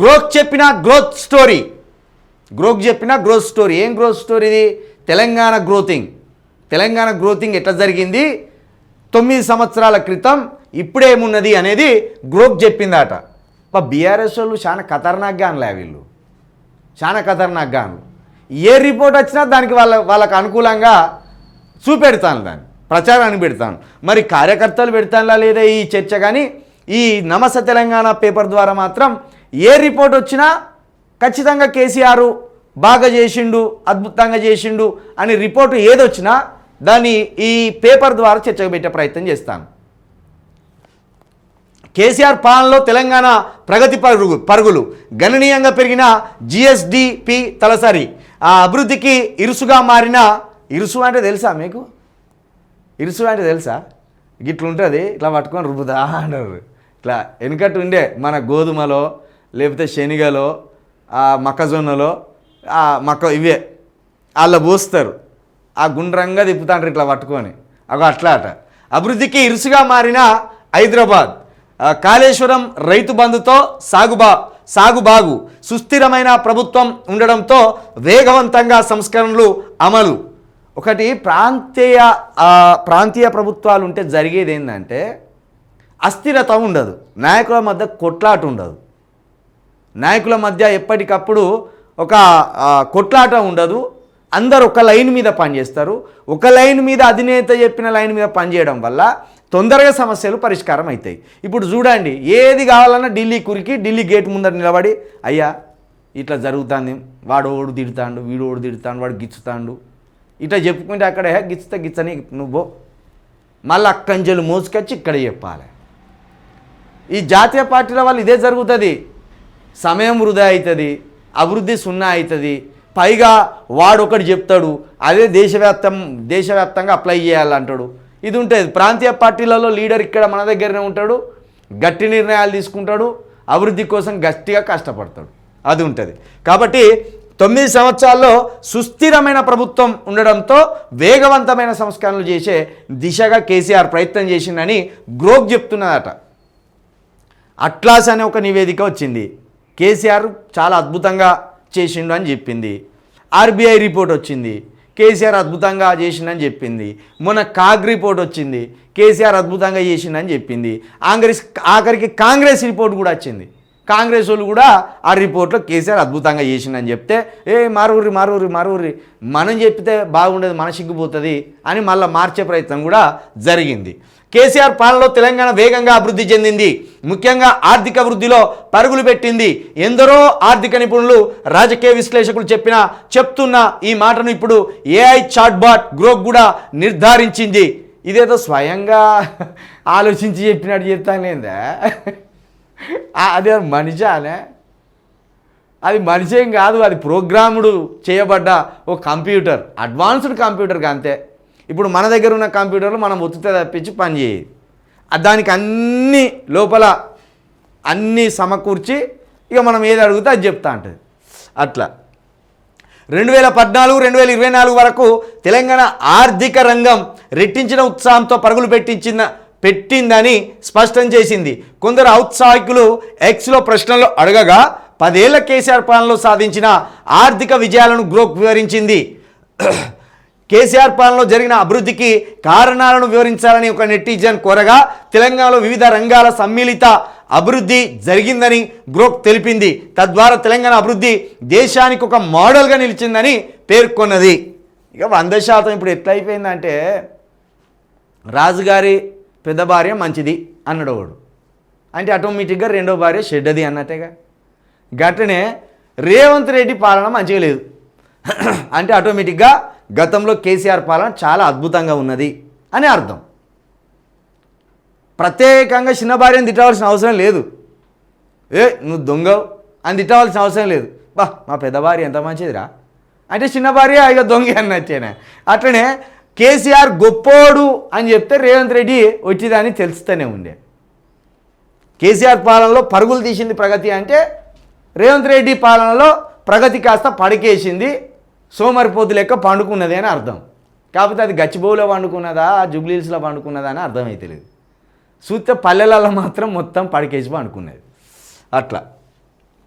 Growth చెప్పిన growth story. Growth చెప్పిన growth story. ఏం గ్రోత్ స్టోరీ ఇది? తెలంగాణ గ్రోతింగ్. తెలంగాణ గ్రోతింగ్ ఎట్లా జరిగింది? తొమ్మిది సంవత్సరాల క్రితం ఇప్పుడేమున్నది అనేది గ్రోత్ చెప్పిందట. బీఆర్ఎస్ వాళ్ళు చాలా ఖతర్నాక్గా అనలే వీళ్ళు. చాలా ఖతర్నాక్గా అను ఏ రిపోర్ట్ వచ్చినా దానికి వాళ్ళ వాళ్ళకు అనుకూలంగా చూపెడతాను దాన్ని. ప్రచారానికి పెడతాను. మరి కార్యకర్తలు పెడతానులా లేదా ఈ చర్చ కానీ? ఈ నమస తెలంగాణ పేపర్ ద్వారా మాత్రం ఏ రిపోర్ట్ వచ్చినా ఖచ్చితంగా కేసీఆర్ బాగా చేసిండు అద్భుతంగా చేసిండు అని రిపోర్టు ఏదొచ్చినా దాన్ని ఈ పేపర్ ద్వారా చర్చకు పెట్టే ప్రయత్నం చేస్తాను. కేసీఆర్ పాలనలో తెలంగాణ ప్రగతి పరుగు పరుగులు. గణనీయంగా పెరిగిన జిఎస్డిపి తలసరి. ఆ అభివృద్ధికి ఇరుసుగా మారిన ఇరుసు అంటే తెలుసా మీకు? ఇరుసు అంటే తెలుసా? గిట్లుంటుంది ఇట్లా పట్టుకొని రుబ్బుదా అంటారు ఇట్లా వెనుకట్టు ఉండే మన గోధుమలో లేకపోతే శనగలో ఆ మొక్కజొన్నలో ఆ మొక్క ఇవే. వాళ్ళ పోస్తారు. ఆ గుండ్రంగా తిప్పుతాంటారు ఇట్లా పట్టుకొని. అగో అట్లా అట. అభివృద్ధికి ఇరుసుగా మారిన హైదరాబాద్. కాళేశ్వరం రైతు బంధుతో సాగుబా సాగుబాగు సుస్థిరమైన ప్రభుత్వం ఉండడంతో వేగవంతంగా సంస్కరణలు అమలు. ఒకటి ప్రాంతీయ ప్రాంతీయ ప్రభుత్వాలు ఉంటే జరిగేది ఏంటంటే అస్థిరత ఉండదు. నాయకుల మధ్య కొట్లాట ఉండదు. నాయకుల మధ్య ఎప్పటికప్పుడు ఒక కొట్లాట ఉండదు. అందరు ఒక లైన్ మీద పనిచేస్తారు. ఒక లైన్ మీద అధినేత చెప్పిన లైన్ మీద పనిచేయడం వల్ల తొందరగా సమస్యలు పరిష్కారం అవుతాయి ఇప్పుడు చూడండి ఏది కావాలన్నా ఢిల్లీ కురికి ఢిల్లీ గేట్ ముందర నిలబడి అయ్యా ఇట్లా జరుగుతుంది. వాడు ఓడు తిడతాడు వీడు ఓడు తిడతాడు వాడు గిచ్చుతాడు. ఇట్లా చెప్పుకుంటే అక్కడ గిచ్చితే గిచ్చని నువ్వు మళ్ళీ అక్కంజలు మోసుకొచ్చి ఇక్కడ చెప్పాలి. ఈ జాతీయ పార్టీల వల్ల ఇదే జరుగుతుంది. సమయం వృధా అవుతుంది అభివృద్ధి సున్నా అవుతుంది. పైగా వాడు ఒకటి చెప్తాడు అదే దేశవ్యాప్తం దేశవ్యాప్తంగా అప్లై చేయాలంటాడు. ఇది ఉంటుంది. ప్రాంతీయ పార్టీలలో లీడర్ ఇక్కడ మన దగ్గరనే ఉంటాడు గట్టి నిర్ణయాలు తీసుకుంటాడు అభివృద్ధి కోసం గట్టిగా కష్టపడతాడు. అది ఉంటుంది. కాబట్టి తొమ్మిది సంవత్సరాల్లో సుస్థిరమైన ప్రభుత్వం ఉండడంతో వేగవంతమైన సంస్కరణలు చేసే దిశగా కేసీఆర్ ప్రయత్నం చేసిందని గ్రోక్ చెప్తున్నదట. అట్లాస్ అనే ఒక నివేదిక వచ్చింది. కేసీఆర్ చాలా అద్భుతంగా చేసిండు అని చెప్పింది. ఆర్బీఐ రిపోర్ట్ వచ్చింది. కేసీఆర్ అద్భుతంగా చేసిండని చెప్పింది. మొన్న కాగ్ రిపోర్ట్ వచ్చింది. కేసీఆర్ అద్భుతంగా చేసిండని చెప్పింది. కాంగ్రెస్ ఆఖరికి కాంగ్రెస్ రిపోర్ట్ కూడా వచ్చింది. కాంగ్రెస్ వాళ్ళు కూడా ఆ రిపోర్ట్లో కేసీఆర్ అద్భుతంగా చేసిండని చెప్తే ఏ మారూరి మారూరి మారూరి మనం చెప్తే బాగుండేది మన సిగ్గుపోతుంది అని మళ్ళీ మార్చే ప్రయత్నం కూడా జరిగింది. కేసీఆర్ పాలనలో తెలంగాణ వేగంగా అభివృద్ధి చెందింది. ముఖ్యంగా ఆర్థిక వృద్ధిలో పరుగులు పెట్టింది. ఎందరో ఆర్థిక నిపుణులు రాజకీయ విశ్లేషకులు చెప్పిన చెప్తున్న ఈ మాటను ఇప్పుడు ఏఐ చాట్బాట్ గ్రోక్ కూడా నిర్ధారించింది. ఇదేదో స్వయంగా ఆలోచించి చెప్పినట్టు చెప్తానేందా అదే మనిషానే? అది మనిషేం కాదు అది ప్రోగ్రాముడు చేయబడ్డ ఓ కంప్యూటర్ అడ్వాన్స్డ్ కంప్యూటర్గా అంతే. ఇప్పుడు మన దగ్గర ఉన్న కంప్యూటర్లు మనం ఒత్తితే తప్పించి పనిచేయదు దానికి అన్ని లోపల అన్నీ సమకూర్చి ఇక మనం ఏది అడిగితే అది చెప్తా ఉంటుంది అట్లా. రెండు వేల పద్నాలుగు రెండు వేల ఇరవై నాలుగు వరకు తెలంగాణ ఆర్థిక రంగం రెట్టించిన ఉత్సాహంతో పరుగులు పెట్టించిన పెట్టిందని స్పష్టం చేసింది. కొందరు ఔత్సాహికులు ఎక్స్లో ప్రశ్నలు అడగగా పదేళ్ళ కేసీఆర్ పాలనలో సాధించిన ఆర్థిక విజయాలను గ్రోక్ వివరించింది కేసీఆర్ పాలనలో జరిగిన అభివృద్ధికి కారణాలను వివరించాలని ఒక నెటిజన్ కోరగా తెలంగాణలో వివిధ రంగాల సమ్మిళిత అభివృద్ధి జరిగిందని గ్రోక్ తెలిపింది. తద్వారా తెలంగాణ అభివృద్ధి దేశానికి ఒక మోడల్గా నిలిచిందని పేర్కొన్నది. ఇక వంద శాతం ఇప్పుడు ఎట్లయిపోయిందంటే రాజుగారి పెద్ద భార్య మంచిది అన్నాడు ఒకడు అంటే ఆటోమేటిక్గా రెండో భార్య షెడ్డది అన్నట్టేగా. గట్టనే రేవంత్ రెడ్డి పాలన మంచిగా లేదు. అంటే ఆటోమేటిక్గా గతంలో కేసీఆర్ పాలన చాలా అద్భుతంగా ఉన్నది అని అర్థం. ప్రత్యేకంగా చిన్న భార్యను తిట్టవలసిన అవసరం లేదు. ఏ నువ్వు దొంగవు అని తిట్టవలసిన అవసరం లేదు. బా మా పెద్ద భార్య ఎంత మంచిదిరా. అంటే చిన్న భార్య ఇక దొంగ అన్నట్టేనే అట్లనే కేసీఆర్ గొప్పోడు అని చెప్తే రేవంత్ రెడ్డి వచ్చిందని తెలుస్తూనే ఉండే. కేసీఆర్ పాలనలో పరుగులు తీసింది ప్రగతి అంటే రేవంత్ రెడ్డి పాలనలో ప్రగతి కాస్త పడికేసింది. సోమరిపోతు లెక్క పండుకున్నది అని అర్థం. కాకపోతే అది గచ్చిబౌలో పండుకున్నదా జుబ్లీల్స్లో పండుకున్నదా అని అర్థమైతే లేదు చూస్తే పల్లెలలో మాత్రం మొత్తం పడికేసి పండుకున్నది. అట్లా.